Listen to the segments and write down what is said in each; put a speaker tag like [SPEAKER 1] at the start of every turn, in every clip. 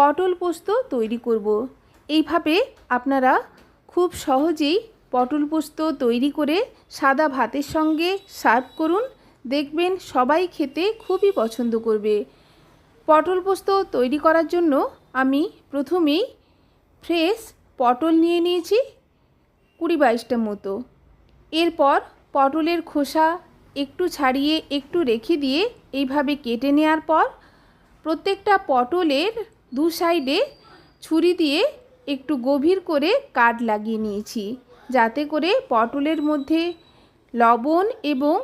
[SPEAKER 1] পটল পোস্ত তৈরি করব। এইভাবে আপনারা খুব সহজেই পটল পোস্ত তৈরি করে সাদা ভাতের সঙ্গে সার্ভ করুন। দেখবেন সবাই খেতে খুবই পছন্দ করবে। পটল পোস্ত তৈরি করার জন্য আমি প্রথমেই ফ্রেশ পটল নিয়ে নিয়েছি কুড়ি বাইশটা মতো। এরপর পটলের খোসা একটু ছাড়িয়ে একটু রেখে দিয়ে এইভাবে কেটে নেওয়ার পর প্রত্যেকটা পটলের দু সাইডে ছুরি দিয়ে একটু গভীর করে কাট লাগিয়ে নিয়েছি, যাতে করে পটলের মধ্যে লবণ এবং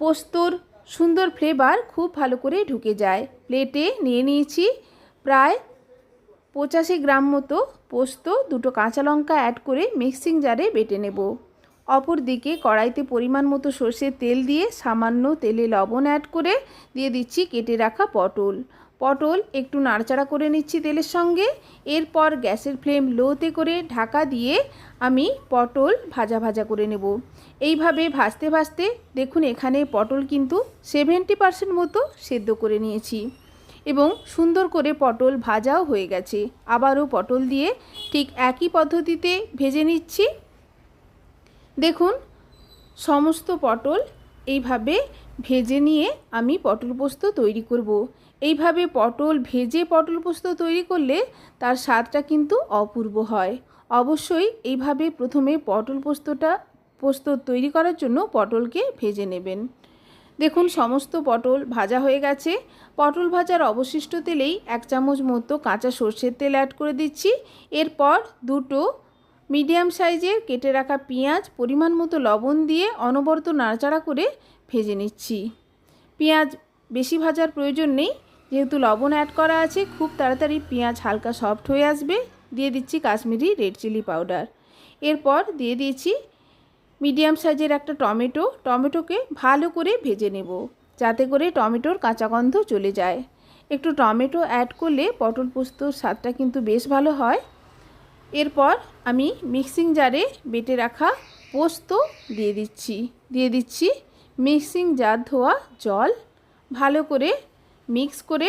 [SPEAKER 1] পোস্তর সুন্দর ফ্লেভার খুব ভালো করে ঢুকে যায়। প্লেটে নিয়ে নিয়েছি প্রায় পঁচাশি গ্রাম মতো পোস্ত, দুটো কাঁচা লঙ্কা অ্যাড করে মিক্সিং জারে বেটে নেব। অপর দিকে কড়াইতে পরিমাণ মতো সর্ষের তেল দিয়ে সামান্য তেলে লবণ অ্যাড করে দিয়ে দিচ্ছি কেটে রাখা পটল। পটল একটু নাড়চাড়া করে নিচ্ছি তেলের সঙ্গে। এরপর গ্যাসের ফ্লেম লোতে করে ঢাকা দিয়ে আমি পটল ভাজা ভাজা করে নেব। এইভাবে ভাজতে ভাজতে দেখুন এখানে পটল কিন্তু সেভেন্টি পার্সেন্ট মতো সেদ্ধ করে নিয়েছি এবং সুন্দর করে পটল ভাজাও হয়ে গেছে। আবারও পটল দিয়ে ঠিক একই পদ্ধতিতে ভেজে নিচ্ছি। দেখুন, সমস্ত পটল এইভাবে ভেজে নিয়ে আমি পটল পোস্ত তৈরি করব। এইভাবে পটল ভেজে পটল পোস্ত তৈরি করলে তার স্বাদটা কিন্তু অপূর্ব হয়। অবশ্যই এইভাবে প্রথমে পটল পোস্তটা, পোস্ত তৈরি করার জন্য পটলকে ভেজে নেবেন। দেখুন, সমস্ত পটল ভাজা হয়ে গেছে। পটল ভাজার অবশিষ্ট তেলেই এক চামচ মতো কাঁচা সর্ষের তেল অ্যাড করে দিচ্ছি। এরপর দুটো মিডিয়াম সাইজের কেটে রাখা পেঁয়াজ, পরিমাণ মতো লবণ দিয়ে অনবরত নাড়াচাড়া করে ভেজে নিচ্ছি। পেঁয়াজ বেশি ভাজার প্রয়োজন নেই, যেহেতু লবণ অ্যাড করা আছে, খুব তাড়াতাড়ি পেঁয়াজ হালকা সফট হয়ে আসবে। দিয়ে দিচ্ছি কাশ্মীরি রেড চিলি পাউডার এরপর দিয়ে দিয়েছি মিডিয়াম সাইজের একটা টমেটো। টমেটোকে ভালো করে ভেজে নেব, যাতে করে টমেটোর কাঁচা গন্ধ চলে যায়। একটু টমেটো অ্যাড করলে পটল পোস্তর স্বাদটা কিন্তু বেশ ভালো হয়। এরপর আমি মিক্সিং জারে বেটে রাখা পোস্ত দিয়ে দিচ্ছি। দিয়ে দিচ্ছি মিক্সিং জার ধোয়া জল। ভালো করে মিক্স করে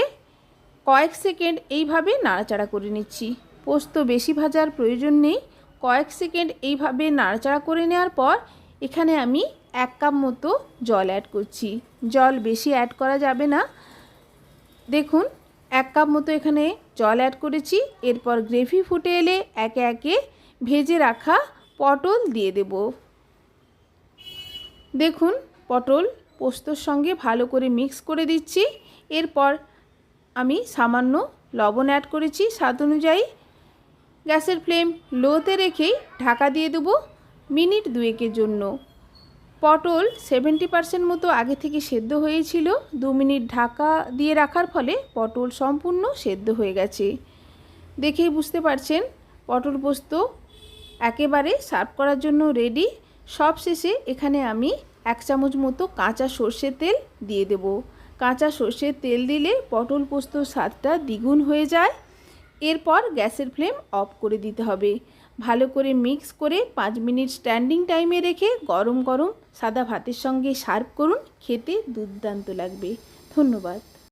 [SPEAKER 1] কয়েক সেকেন্ড এইভাবে নাড়াচাড়া করে নিচ্ছি। পোস্ত বেশি ভাজার প্রয়োজন নেই। কয়েক সেকেন্ড এইভাবে নাড়াচাড়া করে নেওয়ার পর এখানে আমি এক কাপ মতো জল অ্যাড করছি। জল বেশি অ্যাড করা যাবে না। দেখুন, এক কাপ মতো এখানে জল অ্যাড করেছি। এরপর গ্রেভি ফুটে এলে একে একে ভেজে রাখা পটল দিয়ে দেব। দেখুন, পটল পোস্তর সঙ্গে ভালো করে মিক্স করে দিচ্ছি। এরপর আমি সামান্য লবণ অ্যাড করেছি। স্বাদ অনুযায়ী গ্যাসের ফ্লেম লোতে রেখেই ঢাকা দিয়ে দেবো মিনিট দুয়েকের জন্য। পটল সেভেন্টি পার্সেন্ট মতো আগে থেকে সেদ্ধ হয়েছিল। দু মিনিট ঢাকা দিয়ে রাখার ফলে পটল সম্পূর্ণ সেদ্ধ হয়ে গেছে। দেখেই বুঝতে পারছেন, পটল পোস্ত একেবারে সার্ভ করার জন্য রেডি সব শেষে এখানে আমি এক চামচ মতো কাঁচা সর্ষের তেল দিয়ে দেব। কাঁচা সর্ষের তেল দিলে পটল পোস্তর স্বাদটা দ্বিগুণ হয়ে যায়। এরপর গ্যাসের ফ্লেম অফ করে দিতে হবে। ভালো করে মিক্স করে পাঁচ মিনিট স্ট্যান্ডিং টাইমে রেখে গরম গরম সাদা ভাতের সঙ্গে সার্ভ করুন। খেতে দুর্দান্ত লাগবে। ধন্যবাদ।